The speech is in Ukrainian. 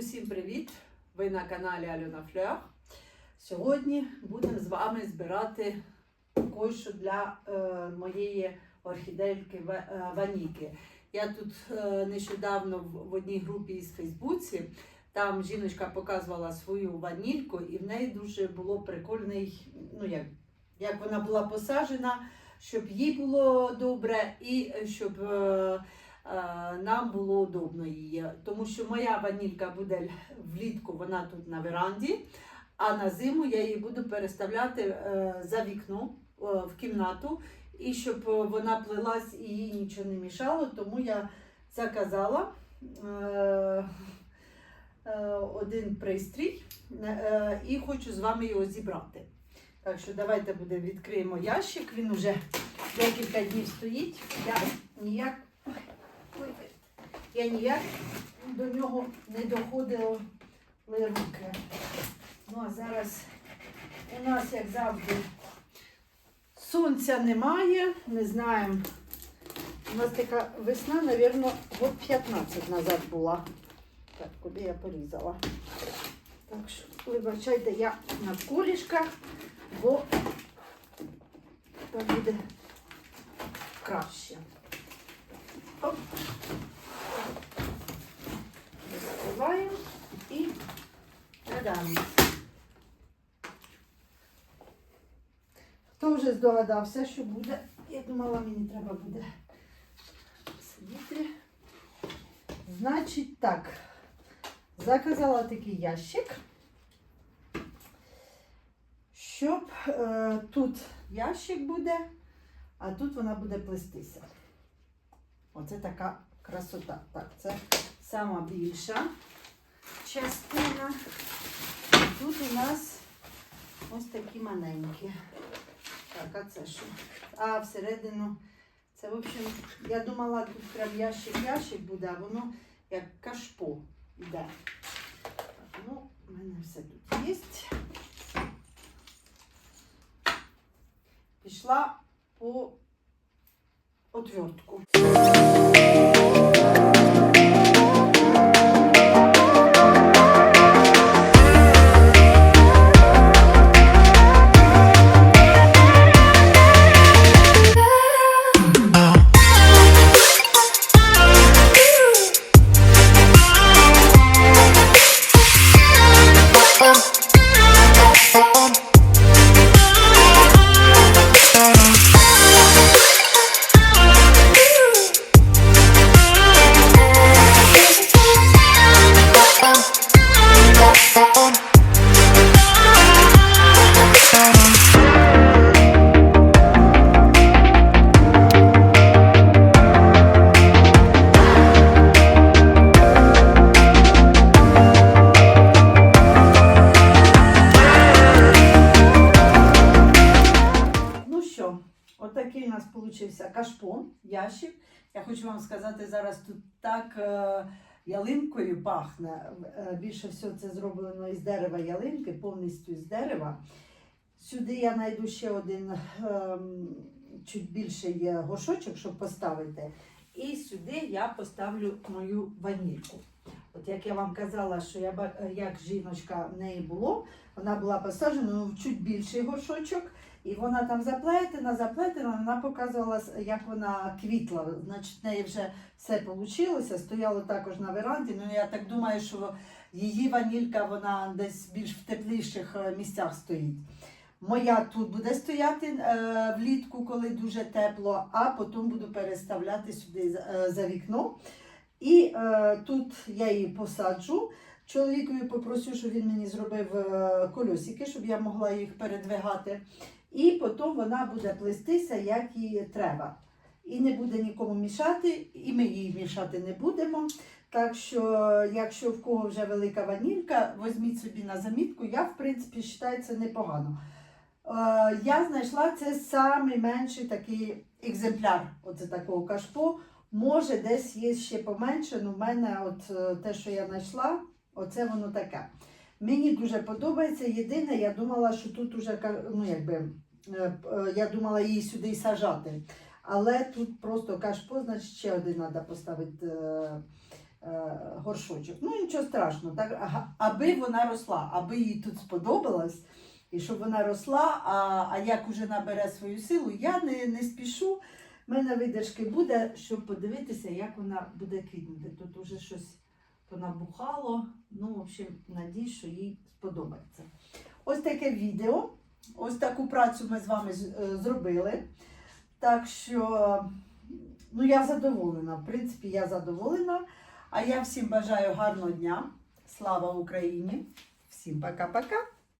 Усім привіт! Ви на каналі Альона Флер. Сьогодні будемо з вами збирати кое-що для е, моєї орхідейки Ва- е, Ваніки. Я тут е, нещодавно в, в одній групі із Фейсбуці. Там жіночка показувала свою ванільку, і в неї дуже було прикольний, ну як, як вона була посаджена, щоб їй було добре і е, щоб. Е, нам було удобно її. Тому що моя ванілька буде влітку, вона тут на веранді, а на зиму я її буду переставляти е, за вікно е, в кімнату, і щоб е, вона плелась і їй нічого не мішало, тому я заказала е, е, один пристрій е, і хочу з вами його зібрати. Так що давайте буде відкриємо ящик. Він уже декілька днів стоїть. Я ніяк я ніяк до нього не доходила руки. Ну а зараз у нас, як завжди, сонця немає, не знаємо. У нас така весна, мабуть, год 15 назад була. Так, куди я порізала. Так що, вибачайте, я на кулішках, бо так буде Хто вже здогадався, що буде? Я думала, мені треба буде сидіти. Значить так, заказала такий ящик, щоб е, тут ящик буде, а тут вона буде плестися. Оце така красота. Так, це сама більша частина. Тут у нас ось такі маленькі. Так, а це що? А всередину. Це, в общем, я думала, тут прям ящик-ящик буде, а воно як кашпо йде. Так, ну, у мене все тут є. Пішла по отвертку. Получився кашпо, ящик. Я хочу вам сказати, зараз тут так е, ялинкою пахне. Е, більше всього це зроблено із дерева ялинки, повністю з дерева. Сюди я знайду ще один ем, чуть більший горшочок, щоб поставити. І сюди я поставлю мою ванільку. От як я вам казала, що я як жіночка в неї було, вона була посаджена ну, в чуть більший горшочок. І вона там заплетена, заплетена, вона показувала, як вона квітла. Значить, в неї вже все вийшло, стояло також на веранді. Ну, я так думаю, що її ванілька вона десь більш в тепліших е, місцях стоїть. Моя тут буде стояти е, влітку, коли дуже тепло, а потім буду переставляти сюди е, за вікно. І е, тут я її посаджу. Чоловікові попросю, щоб він мені зробив е, кольосики, щоб я могла їх передвигати. І потім вона буде плестися, як їй треба. І не буде нікому мішати, і ми їй мішати не будемо. Так що, якщо в кого вже велика ванілька, візьміть собі на замітку. Я, в принципі, вважаю це непогано. Е, я знайшла це самий менший такий екземпляр оце такого кашпо. Може, десь є ще поменше, але в мене от е, те, що я знайшла, оце воно таке. Мені дуже подобається. Єдине, я думала, що тут уже ну, якби, е, е, я думала її сюди й сажати. Але тут просто кашпо, значить ще один треба поставити е, е, горшочок. Ну нічого страшного, так, аби вона росла, аби їй тут сподобалось, і щоб вона росла, а, а як уже набере свою силу, я не, не спішу. У мене видержки буде, щоб подивитися, як вона буде квітнути. Тут уже щось понабухало. Ну, в общем, надіюсь, що їй сподобається. Ось таке відео. Ось таку працю ми з вами е, зробили. Так що, ну, я задоволена. В принципі, я задоволена. А я всім бажаю гарного дня. Слава Україні! Всім пока-пока!